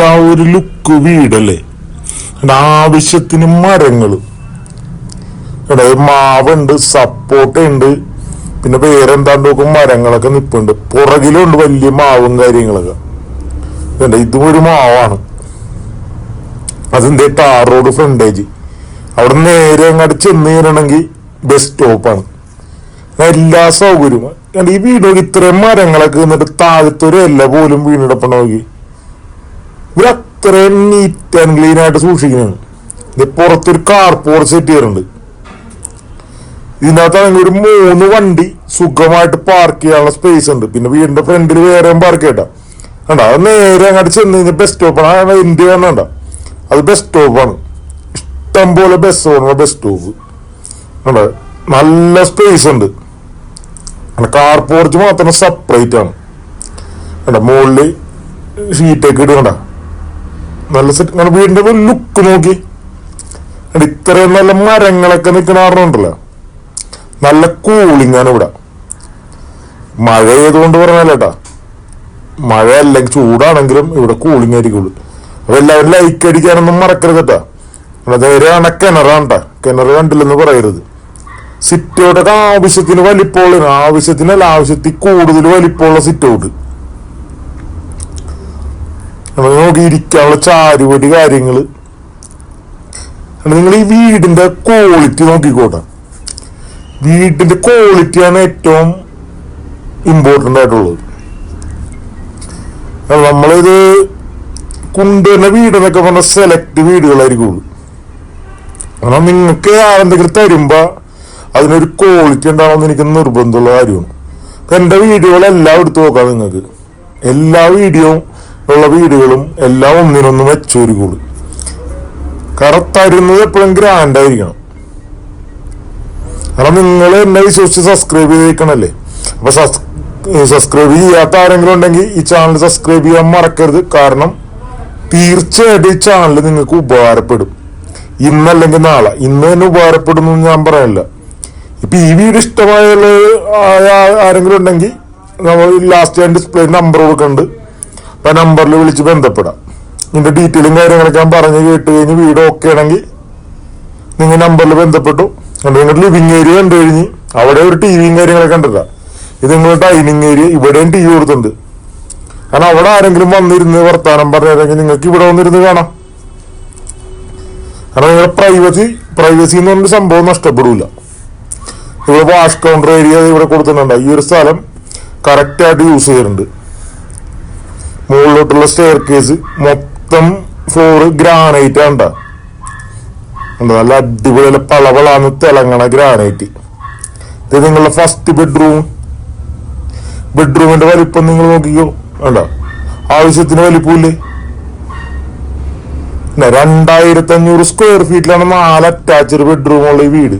എന്താ ഒരു ലുക്ക് വീടല്ലേ? ആവശ്യത്തിന് മരങ്ങൾ. ഇവിടെ മാവുണ്ട് സപ്പോർട്ട് ഉണ്ട് പിന്നെ വേറെ നോക്കും മരങ്ങളൊക്കെ നിപ്പുണ്ട്. പുറകിലുണ്ട് വലിയ മാവും കാര്യങ്ങളൊക്കെ. വേണ്ട ഇതും ഒരു മാവാണ്. അതിന്റെ ടാർ റോഡ് ഫ്രണ്ടേജ്. അവിടെ നേരെ അങ്ങോട്ട് ചെന്ന് കയറണമെങ്കിൽ ബസ് സ്റ്റോപ്പാണ്. എല്ലാ സൗകര്യവും. ഈ വീടൊക്കെ ഇത്രയും മരങ്ങളൊക്കെ നിന്നിട്ട് താഴത്തൊരു പോലും വീണിടപ്പണോ നോക്കി. ഇവർ അത്രയും നീറ്റ് ആൻഡ് ക്ലീൻ ആയിട്ട് സൂക്ഷിക്കുന്നതാണ് ഇത് പുറത്തൊരു കാർ പോർച്ച് സെറ്റ് ചെയ്യാറുണ്ട് ഇതിനകത്താണെങ്കിൽ ഒരു മൂന്ന് വണ്ടി സുഖമായിട്ട് പാർക്ക് ചെയ്യാനുള്ള സ്പേസ് ഉണ്ട്. പിന്നെ വീടിന്റെ ഫ്രണ്ടിൽ വേറെയും പാർക്ക് ചെയ്യട്ടാ കണ്ട? അത് നേരെ അങ്ങോട്ട് ചെന്ന് കഴിഞ്ഞാൽ ബസ് സ്റ്റോപ്പാണ് ഇന്ത്യ കണ്ട? അത് ബസ് സ്റ്റോപ്പാണ് ഇഷ്ടം പോലെ ബസ് ഓണുള്ള ബസ് സ്റ്റോപ്പ് കണ്ട? നല്ല സ്പേസ് ഉണ്ട്. കാർ പോർച്ച് മാത്രം സെപ്പറേറ്റ് ആണ്. കണ്ട? മുകളിൽ ഷീറ്റൊക്കെ ഇടുകണ്ട നല്ല സെറ്റ് വീടിന്റെ ലുക്ക് നോക്കി. ഇത്രയും നല്ല മരങ്ങളൊക്കെ നിൽക്കണ കാരണം നല്ല കൂളിംഗ് ആണ് ഇവിടെ. മഴ ചെയ്തുകൊണ്ട് പറഞ്ഞാലേട്ടാ മഴ അല്ലെങ്കിൽ ചൂടാണെങ്കിലും ഇവിടെ കൂളിംഗ് ആയിരിക്കുള്ളൂ. അപ്പൊ എല്ലാവരും ലൈക്ക് അടിക്കാനൊന്നും മറക്കരുത് കേട്ടാ നേരെയാണ് കിണറാണ്ടാ കിണർ കണ്ടില്ലെന്ന് പറയരുത്. സിറ്റൗട്ടൊക്കെ ആവശ്യത്തിന് വലിപ്പമുള്ള ആവശ്യത്തിനല്ല ആവശ്യത്തിൽ കൂടുതൽ വലിപ്പമുള്ള സിറ്റ് നമുക്ക് നോക്കി ഇരിക്കാനുള്ള ചാരുപടി കാര്യങ്ങൾ നിങ്ങൾ ഈ വീടിന്റെ ക്വാളിറ്റി നോക്കിക്കോട്ടെ. വീടിന്റെ ക്വാളിറ്റിയാണ് ഏറ്റവും ഇമ്പോർട്ടന്റ് ആയിട്ടുള്ളത്. നമ്മളിത് കൊണ്ടുവരുന്ന വീടെന്നൊക്കെ പറഞ്ഞ സെലക്ട് വീടുകളായിരിക്കുള്ളൂ. കാരണം നിങ്ങൾക്ക് ആരെന്തെങ്കിലും തരുമ്പോ അതിനൊരു ക്വാളിറ്റി ഉണ്ടാവണമെന്ന് എനിക്ക് നിർബന്ധമുള്ള കാര്യമാണ്. എന്റെ വീഡിയോകളെല്ലാം എടുത്തു നോക്കാം നിങ്ങൾക്ക്. എല്ലാ വീഡിയോ ഉള്ള വീടുകളും എല്ലാം ഒന്നിനൊന്നും വെച്ചൊരുക്കുള്ളൂ കാരണം തരുന്നത് എപ്പോഴും ഗ്രാൻഡ് ആയിരിക്കണം. കാരണം നിങ്ങൾ എന്നെ വിശ്വസിച്ച് സബ്സ്ക്രൈബ് ചെയ്തേക്കണല്ലേ? അപ്പൊ സബ്സ്ക്രൈബ് ചെയ്യാത്ത ആരെങ്കിലും ഉണ്ടെങ്കിൽ ഈ ചാനൽ സബ്സ്ക്രൈബ് ചെയ്യാൻ മറക്കരുത്. കാരണം തീർച്ചയായിട്ടും ഈ ചാനൽ നിങ്ങൾക്ക് ഉപകാരപ്പെടും. ഇന്നല്ലെങ്കിൽ നാളെ. ഇന്ന് തന്നെ ഉപകാരപ്പെടും എന്ന് ഞാൻ പറയല്ല ഇപ്പൊ ഈ വീഡിയോ ഇഷ്ടമായ ആരെങ്കിലും ഉണ്ടെങ്കിൽ നമ്മൾ ലാസ്റ്റ് ഞാൻ ഡിസ്പ്ലേ നമ്പർ കൊടുക്കുന്നുണ്ട്. അപ്പൊ നമ്പറിൽ വിളിച്ച് ബന്ധപ്പെടാം. ഇതിന്റെ ഡീറ്റെയിലും കാര്യങ്ങളൊക്കെ ഞാൻ പറഞ്ഞു കേട്ട്. കഴിഞ്ഞ് വീട് ഓക്കെ ആണെങ്കിൽ നിങ്ങൾ നമ്പറിൽ ബന്ധപ്പെട്ടു. നിങ്ങളുടെ ലിവിങ് ഏരിയ കണ്ടു കഴിഞ്ഞ് അവിടെ ഒരു ടി വിയും കാര്യങ്ങളൊക്കെ കണ്ടില്ല ഇത് നിങ്ങളുടെ ഡൈനിങ് ഏരിയ ഇവിടെയും ടി വി കൊടുത്തിട്ടുണ്ട്. കാരണം അവിടെ ആരെങ്കിലും വന്നിരുന്ന് വർത്താനം പറഞ്ഞിരുന്നെങ്കിൽ നിങ്ങൾക്ക് ഇവിടെ വന്നിരുന്ന് കാണാം. കാരണം നിങ്ങളുടെ പ്രൈവസി പ്രൈവസി എന്ന് പറഞ്ഞൊരു സംഭവം നഷ്ടപ്പെടില്ല ഇവിടെ വാഷ് കൗണ്ടർ ഏരിയ ഇവിടെ കൊടുത്തിട്ടുണ്ടാവും ഈ ഒരു സ്ഥലം കറക്റ്റ് ആയിട്ട് യൂസ് ചെയ്യുന്നുണ്ട് മുകളിലോട്ടുള്ള സ്റ്റെയർ കേസ് മൊത്തം ഫ്ലോറ് ഗ്രാനൈറ്റ് ആണ് നല്ല അടിപൊളി പളവളാന്ന് തിളങ്ങണ ഗ്രാനൈറ്റ് ഇത് നിങ്ങളുടെ ഫസ്റ്റ് ബെഡ്റൂം ബെഡ്റൂമിന്റെ വലിപ്പം നിങ്ങൾ നോക്കിക്കോ. വേണ്ട ആവശ്യത്തിന് വലിപ്പമില്ലേ? രണ്ടായിരത്തി അഞ്ഞൂറ് സ്ക്വയർ ഫീറ്റിലാണ് നാല് അറ്റാച്ച്ഡ് ബെഡ്റൂം ഉള്ള ഈ വീട്.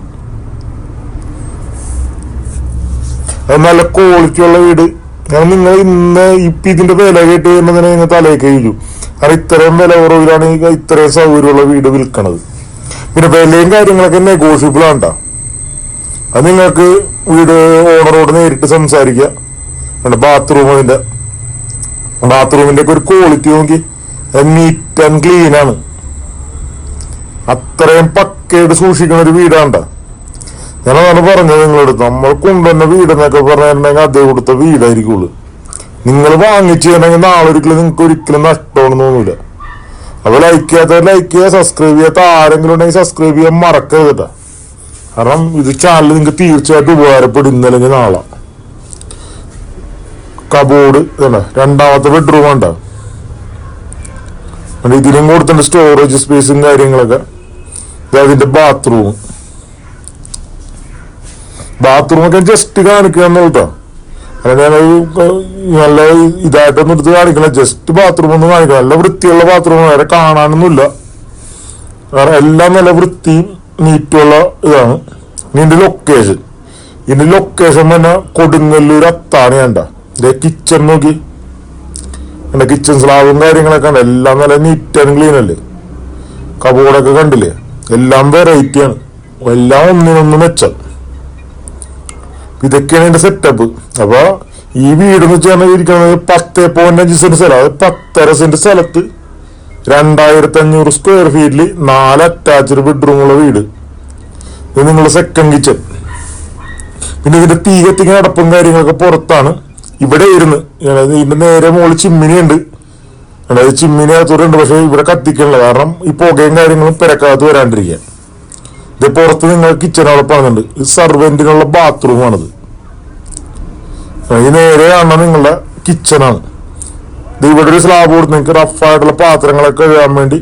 അത് നല്ല ക്വാളിറ്റി ഉള്ള വീട്. കാരണം നിങ്ങൾ ഇന്ന് ഇപ്പൊ ഇതിന്റെ വില കേട്ട് തന്നെ നിങ്ങൾ തലേക്ക് കഴിച്ചു കാരണം ഇത്രയും വില കുറവിലാണ് ഇത്രയും സൗകര്യമുള്ള വീട് വിൽക്കണത്. പിന്നെ വിലയും കാര്യങ്ങളൊക്കെ നെഗോഷ്യബിൾ ആണ്ട അത് നിങ്ങൾക്ക് വീട് ഓണറോട് നേരിട്ട് സംസാരിക്കാം. ബാത്റൂം അതിന്റെ ബാത്റൂമിന്റെ ഒക്കെ ഒരു ക്വാളിറ്റി നോക്കി. നീറ്റ് ആൻഡ് ക്ലീൻ ആണ്. അത്രയും പക്കയായിട്ട് സൂക്ഷിക്കുന്ന ഒരു വീടാണ്ട ഞാനതാണ് പറഞ്ഞത് നിങ്ങളോട്. നമ്മൾ കൊണ്ടുവന്ന വീടെന്നൊക്കെ പറഞ്ഞിട്ടുണ്ടെങ്കിൽ അതേ കൊടുത്ത വീടായിരിക്കുള്ളൂ. നിങ്ങൾ വാങ്ങിച്ചു കഴിഞ്ഞാൽ നാളെ ഒരിക്കലും നിങ്ങൾക്ക് ഒരിക്കലും നഷ്ടമാണെന്ന് തോന്നൂല. അപ്പൊ ലൈക്ക് ചെയ്യാത്ത ലൈക്ക് ചെയ്യുക സബ്സ്ക്രൈബ് ചെയ്യാത്ത ആരെങ്കിലും ഉണ്ടെങ്കിൽ സബ്സ്ക്രൈബ് ചെയ്യാൻ മറക്കരുത് കാരണം ഇത് ചാനൽ നിങ്ങൾക്ക് തീർച്ചയായിട്ടും ഉപകാരപ്പെടും ഇന്നല്ലെങ്കിൽ നാളെ. കബോർഡ് അല്ലേ രണ്ടാമത്തെ ബെഡ്റൂം ഉണ്ടോ എന്നിട്ട് ഇതിലും കൊടുത്തിട്ടുണ്ട് സ്റ്റോറേജ് സ്പേസും കാര്യങ്ങളൊക്കെ. ഇത് അതിന്റെ ബാത്റൂം ബാത്റൂം ഒക്കെ ജസ്റ്റ് കാണിക്കുക കേട്ടോ അല്ല നല്ല ഇതായിട്ടൊന്നും എടുത്ത് കാണിക്കണം ജസ്റ്റ് ബാത്റൂം ഒന്നും കാണിക്കണം. നല്ല വൃത്തിയുള്ള ബാത്റൂം വേറെ കാണാനൊന്നുമില്ല. കാരണം എല്ലാം നല്ല വൃത്തിയും നീറ്റുള്ള ഇതാണ്. ഇതിന്റെ ലൊക്കേഷൻ ഇതിന്റെ ലൊക്കേഷൻ തന്നെ കൊടുങ്ങല്ലൂർ അത്താണ് വേണ്ട ഇതേ കിച്ചൺ നോക്കി. എന്റെ കിച്ചൺ സ്ലാബും കാര്യങ്ങളൊക്കെ ഉണ്ട് എല്ലാം നല്ല നീറ്റ് ആൻഡ് ക്ലീൻ അല്ലേ? കബോർഡൊക്കെ കണ്ടില്ലേ? എല്ലാം വെറൈറ്റിയാണ് എല്ലാം ഒന്നിനൊന്ന് മെച്ചം. ഇതൊക്കെയാണ് എന്റെ സെറ്റപ്പ് അപ്പൊ ഈ വീട് എന്ന് വെച്ചാൽ ഇരിക്കുന്നത് പത്ത് പോയിന്റ് അഞ്ച് സെന്റ് സ്ഥലം. അത് പത്തര സെന്റ് സ്ഥലത്ത് രണ്ടായിരത്തി അഞ്ഞൂറ് സ്ക്വയർ ഫീറ്റിൽ നാല് അറ്റാച്ച്ഡ് ബെഡ്റൂമുള്ള വീട്. ഇത് നിങ്ങളുടെ സെക്കൻഡ് കിച്ചൺ പിന്നെ ഇതിന്റെ തീ കത്തിക്കുന്ന അടപ്പും കാര്യങ്ങളൊക്കെ പുറത്താണ്. ഇവിടെ ഇരുന്ന് ഇതിന്റെ നേരെ മുകളിൽ ചിമ്മിനിയുണ്ട് അതായത് ചിമ്മിനി ഉണ്ട്. പക്ഷെ ഇവിടെ കത്തിക്കണില്ല. കാരണം ഈ പുകയും കാര്യങ്ങളും പെരക്കകത്ത് വരാണ്ടിരിക്കാൻ ഇത് പുറത്ത് നിങ്ങൾ കിച്ചണോടെ പറഞ്ഞിട്ടുണ്ട്. ഇത് സർവെന്റിനുള്ള ബാത്റൂമാണിത് ഈ നേരെ കാണുന്ന നിങ്ങളുടെ കിച്ചണാണ് ഇത് ഇവിടെ ഒരു സ്ലാബ് കൊടുത്ത് നിങ്ങൾക്ക് റഫായിട്ടുള്ള പാത്രങ്ങളൊക്കെ കഴുകാൻ വേണ്ടി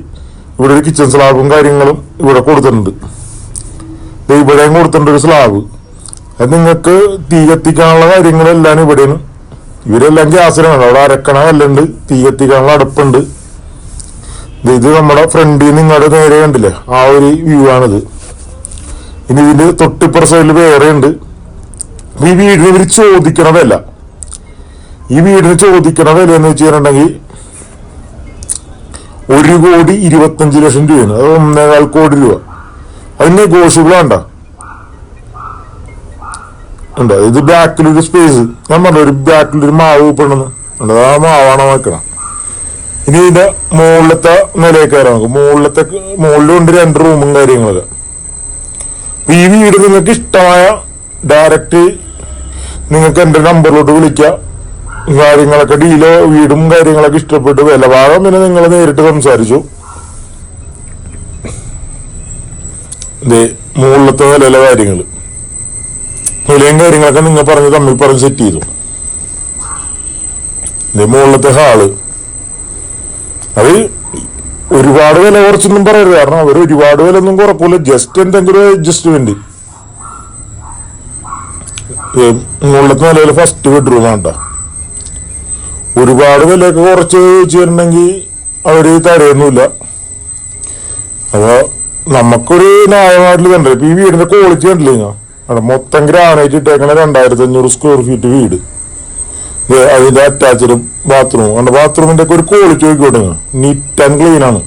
ഇവിടെ ഒരു കിച്ചൺ സ്ലാബും കാര്യങ്ങളും ഇവിടെ കൊടുത്തിട്ടുണ്ട്. ഇത് ഇവിടെയും കൊടുത്തിട്ടുണ്ട് ഒരു സ്ലാബ് അത് നിങ്ങൾക്ക് തീ കത്തിക്കാനുള്ള കാര്യങ്ങളെല്ലാം ഇവിടെയാണ്. ഇവരെല്ലാം ഗ്യാസിലാണ്. അവിടെ അരക്കണ കല്ലുണ്ട് തീ കത്തിക്കാനുള്ള അടുപ്പുണ്ട്. ഇത് നമ്മുടെ ഫ്രണ്ടിൽ നിങ്ങളുടെ നേരെ കണ്ടില്ലേ? ആ ഒരു വ്യൂ ആണിത്. ഇനി ഇതിന്റെ തൊട്ടിപ്പുറ സൈഡിൽ വേറെ ഉണ്ട് ഈ വീടിന് ഇവർ ചോദിക്കണ ഈ വീടിന് ചോദിക്കണ വില എന്ന് വെച്ച് കഴിഞ്ഞിട്ടുണ്ടെങ്കിൽ ഒരു കോടി ഇരുപത്തഞ്ച് ലക്ഷം രൂപയാണ്. അത് ഒന്നേകാൽ കോടി രൂപ. അത് നെഗോഷ്യബിൾ ആണ്ട ഉണ്ട്. ഇത് ബാക്കിലൊരു സ്പേസ് ഞാൻ പറഞ്ഞു ഒരു ബാക്കിലൊരു മാവ് പെണ്ണെന്ന് ഉണ്ട്. ആ മാവാണ് വെക്കണം. ഇനി ഇതിന്റെ മുകളിലത്തെ നിലയിൽ കയറാം നമുക്ക് മുകളിലത്തെ മുകളിലുണ്ട് രണ്ട് റൂമും കാര്യങ്ങളൊക്കെ. ഈ വീട് നിങ്ങൾക്ക് ഇഷ്ടമായ ഡയറക്റ്റ് നിങ്ങൾക്ക് എന്റെ നമ്പറിലോട്ട് വിളിക്കാം. കാര്യങ്ങളൊക്കെ ഡീലോ വീടും കാര്യങ്ങളൊക്കെ ഇഷ്ടപ്പെട്ട് വില ഭാഗം പിന്നെ നിങ്ങൾ നേരിട്ട് സംസാരിച്ചു. മുകളിലത്തെ നിലയിലെ കാര്യങ്ങൾ വിലയും കാര്യങ്ങളൊക്കെ നിങ്ങൾ പറഞ്ഞ് തമ്മിൽ പറഞ്ഞ് സെറ്റ് ചെയ്തു. മുകളിലത്തെ ഹാൾ. അത് ഒരുപാട് വില കുറച്ചൊന്നും പറയരുത്. കാരണം അവർ ഒരുപാട് വില ഒന്നും കുറക്കൂല. ജസ്റ്റ് എന്തെങ്കിലും അഡ്ജസ്റ്റ്മെന്റ് മുകളിലത്തെ നിലയിൽ ഫസ്റ്റ് ബെഡ്റൂം ആണ്ട ഒരുപാട് വിലയൊക്കെ കുറച്ച് വെച്ചിട്ടുണ്ടെങ്കിൽ അവർ തരയൊന്നുമില്ല അപ്പൊ നമുക്കൊരു ന്യായമായിട്ടുള്ള കണ്ടേ ഇപ്പൊ ഈ വീടിന്റെ ക്വാളിറ്റി കണ്ടില്ലേ മൊത്തം ഗ്രാനൈറ്റ് ഇട്ടേക്കണ രണ്ടായിരത്തി അഞ്ഞൂറ് സ്ക്വയർ ഫീറ്റ് വീട്. അതിന്റെ അറ്റാച്ച്ഡ് ബാത്റൂം കണ്ട ബാത്റൂമിന്റെ ഒക്കെ ഒരു ക്വാളിറ്റി നോക്കിക്കോട്ടെ നീറ്റ് ആൻഡ് ക്ലീൻ ആണ്.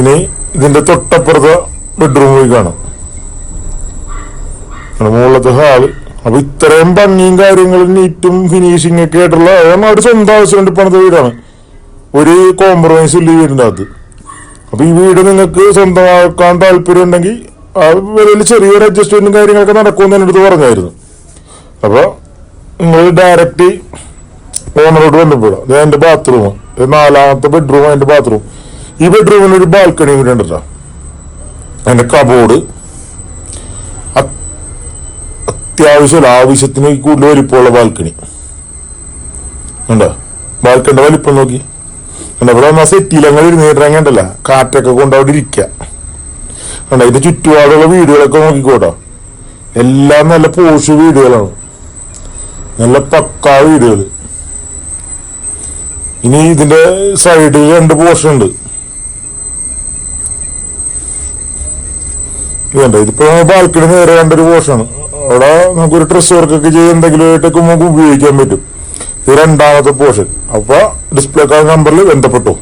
ഇനി ഇതിന്റെ തൊട്ടപ്പുറത്തെ ബെഡ്റൂം പോയി കാണാം. മുകളിലത്തെ ഹാൾ അപ്പൊ ഇത്രയും ഭംഗിയും കാര്യങ്ങളും നീറ്റും ഫിനിഷിംഗ് ഒക്കെ ആയിട്ടുള്ള അതാണ് അവരുടെ സ്വന്തം ആവശ്യം വേണ്ടി പണിത വീടാണ്. ഒരു കോംപ്രമൈസ് ഇല്ല ഈ വീടിന്റെ അകത്ത്. അപ്പൊ ഈ വീട് നിങ്ങൾക്ക് സ്വന്തമാക്കാൻ താല്പര്യം ഉണ്ടെങ്കിൽ ആ വിലയിൽ ചെറിയൊരു അഡ്ജസ്റ്റ്മെന്റും കാര്യങ്ങളൊക്കെ നടക്കുമെന്ന് എന്റെ പറഞ്ഞായിരുന്നു. അപ്പൊ നിങ്ങൾ ഡയറക്റ്റ് ഓണറോട് ബന്ധപ്പെടുക ഇത് എന്റെ ബാത്റൂം നാലാമത്തെ ബെഡ്റൂം എന്റെ ബാത്റൂം ഈ ബെഡ്റൂമിന് ഒരു ബാൽക്കണി കൂടി ഉണ്ടല്ലോ. എന്റെ കബോർഡ് അത്യാവശ്യം ആവശ്യത്തിന് കൂടുതൽ വലിപ്പമുള്ള ബാൽക്കണി ഉണ്ടോ ബാൽക്കണിന്റെ വലിപ്പം നോക്കി. ഉണ്ടോ ഇവിടെ വന്നാൽ അങ്ങനെ ഇരുന്നിട്ടിറങ്ങണ്ടല്ല കാറ്റൊക്കെ കൊണ്ട് അവിടെ ഇരിക്കുക ഉണ്ടോ ഇതിന്റെ ചുറ്റുപാടുള്ള വീടുകളൊക്കെ നോക്കിക്കോട്ടോ എല്ലാം നല്ല പോഷ് വീടുകളാണ്. നല്ല പക്കാ വീടുകൾ ഇനി ഇതിന്റെ സൈഡിൽ രണ്ട് പോർഷൻ ഉണ്ട്. വേണ്ട ഇതിപ്പോ ബാൽക്കണി നേരെ കണ്ടൊരു പോർഷനാണ് അവിടെ നമുക്കൊരു ഡ്രസ് വർക്കൊക്കെ ചെയ്ത് എന്തെങ്കിലും ആയിട്ടൊക്കെ നമുക്ക് ഉപയോഗിക്കാൻ പറ്റും. ഇത് രണ്ടാമത്തെ പോർഷൻ അപ്പൊ ഡിസ്പ്ലേ കാർഡ് നമ്പറിൽ ബന്ധപ്പെട്ടു.